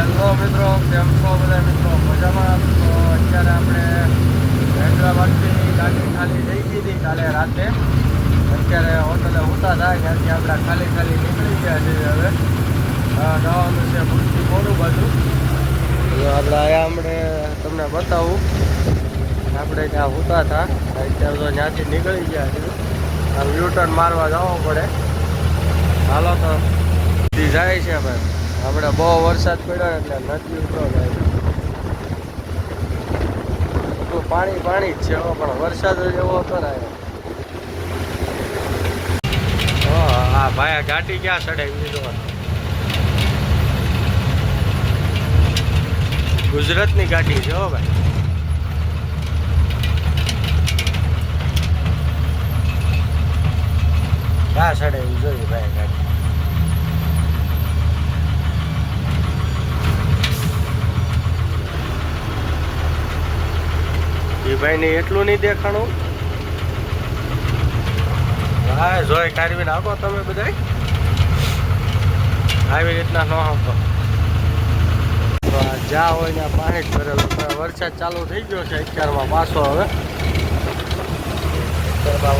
Hello મિત્રો કેમ છો બધા મિત્રો મજામાં તો અત્યારે આપણે હૈદરાબાદથી ગાડી ખાલી થઈ ગઈ હતી કાલે રાતે. અત્યારે હોટલે ઉતા થાય ત્યાંથી આપણે ખાલી ખાલી નીકળી ગયા છીએ હવે જવાનું છે ભૂલથી મોડું બાજુ આપણે અહીંયા આપણે તમને બતાવું આપણે ત્યાં ઉતા હતા અત્યારે તો ત્યાંથી નીકળી ગયા છીએ આમ યુટર્ન મારવા જવો પડે હાલો તો જાય છે ભાઈ આપણે બહુ વરસાદ પડ્યો એટલે નદી ઉતરો જાય પાણી પાણી જ છે પણ વરસાદ એવો હતો ને હા, ભાઈ ગાડી ક્યાં ચડાવી જો ગુજરાતની ગાડી છે હો, ભાઈ. ક્યાં ચડાવી જોયું ભાઈ ગાડી એ ભાઈને એટલું નહીં દેખાણું? હા જોઈ કાઢવી નાખો તમે બધા આવી રીતના ન આપો જ્યાં હોય ને પાણી જ ભરેલું વરસાદ ચાલુ થઈ ગયો છે અત્યારમાં પાછો હવે.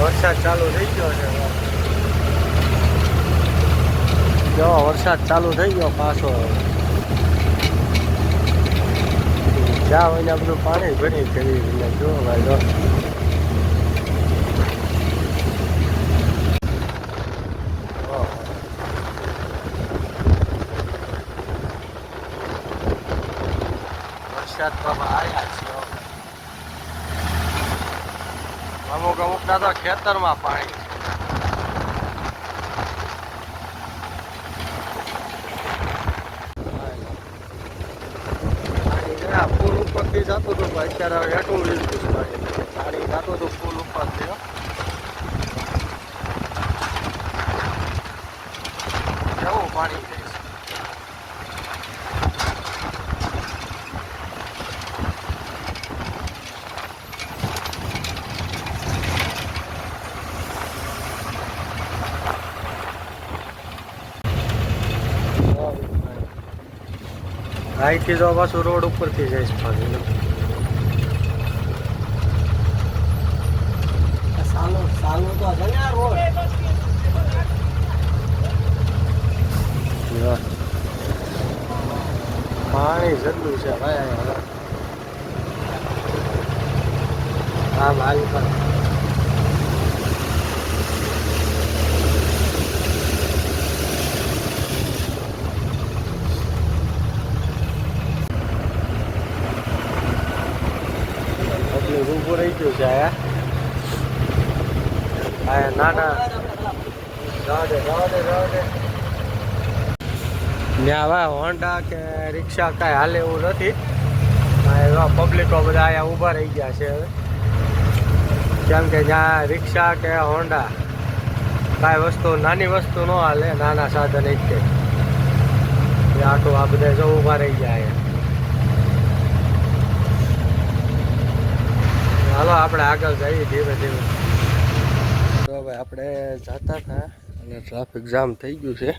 વરસાદ ચાલુ થઈ ગયો છે જો, વરસાદ ચાલુ થઈ ગયો પાછો હવે. જ્યાં હોય ને બધું પાણી ભરી કરી જો ભાઈ. વરસાદ તો આવ્યા છે અમુક અમુક ના તો ખેતરમાં. પાણી છે આ પુલ ઉપરથી જતું હતું પણ અત્યારે હવે હેઠું લીધું છે પાણી જતું હતું પુલ ઉપરથી હો. કેવું પાણી છે અહીંથી તો પાછું રોડ ઉપરથી જાય છે પાણી પાણી જેટલું છે ભાઈ હા મારી એટલું ઊભું રહી ગયું છે આયા આયા નાના. જવા દે જવા ત્યાં હવે હોન્ડા કે રિક્ષા કાંઈ હાલે એવું નથી. એવા પબ્લિકો બધા અહીંયા ઊભા રહી ગયા છે હવે. કેમ કે જ્યાં રિક્ષા કે હોન્ડા, કાંઈ વસ્તુ, નાની વસ્તુ ન હાલે, નાના સાધન એક આટલું આ બધા જો ઊભા રહી ગયા અહીંયા હાલો, આપણે આગળ જઈએ ધીમે ધીમે તો હવે આપણે જતા હતા અને ટ્રાફિક જામ થઈ ગયું છે.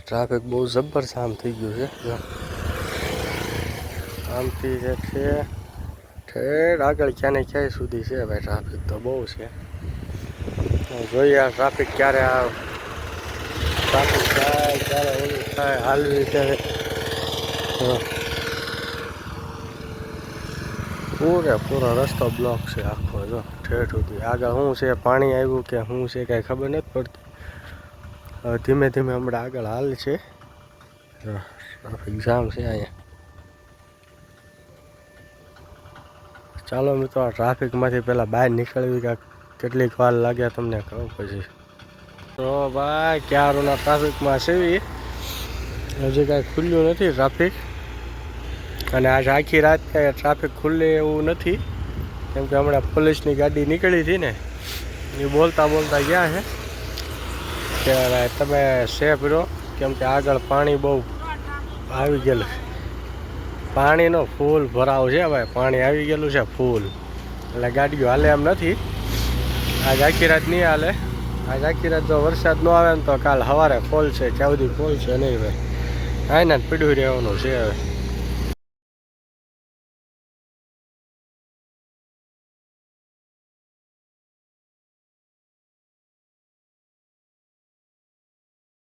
ટ્રાફિક બહુ જબ્બર જામ થઈ ગયું છે. આમથી જે છે ઠેર આગળ ક્યાંને ક્યાંય સુધી છે ભાઈ ટ્રાફિક તો બહુ છે. જોઈએ આ ટ્રાફિક ક્યારે આ ટ્રાફિક થાય, ક્યારે ઓલું થાય, હાલવી ત્યારે. પૂરે પૂરો રસ્તો બ્લોક છે આખો, જો, ઠેઠ સુધી. આગળ શું છે, પાણી આવ્યું કે શું છે, કાંઈ ખબર નથી પડતી. ધીમે ધીમે હમણાં આગળ હાલ છે. ટ્રાફિક જામ છે અહીંયા. ચાલો મિત્રો, આ ટ્રાફિકમાંથી પહેલાં બહાર નીકળવી કાંઈક કેટલીક વાર લાગે તમને કહું પછી. તો ભાઈ, ક્યારોના ટ્રાફિકમાં સેવી હજી કાંઈ ખુલ્યું નથી ટ્રાફિક. અને આજ આખી રાત કાંઈ ટ્રાફિક ખુલ્લે એવું નથી. કેમ કે હમણાં પોલીસની ગાડી નીકળી હતી ને, એ બોલતા બોલતા ગયા છે કે તમે સેફ રહો, કેમ કે આગળ પાણી બહુ આવી ગયેલું પાણીનો ફૂલ ભરાવ છે ભાઈ, પાણી આવી ગયેલું છે ફૂલ એટલે ગાડીઓ હાલે એમ નથી. આજ આખી રાત નહીં હાલે. આજ આખી રાત જો વરસાદ ન આવે ને તો કાલ સવારે ખોલશે ત્યાં સુધી છે નહીં ભાઈ. હા ના રહેવાનું છે હવે.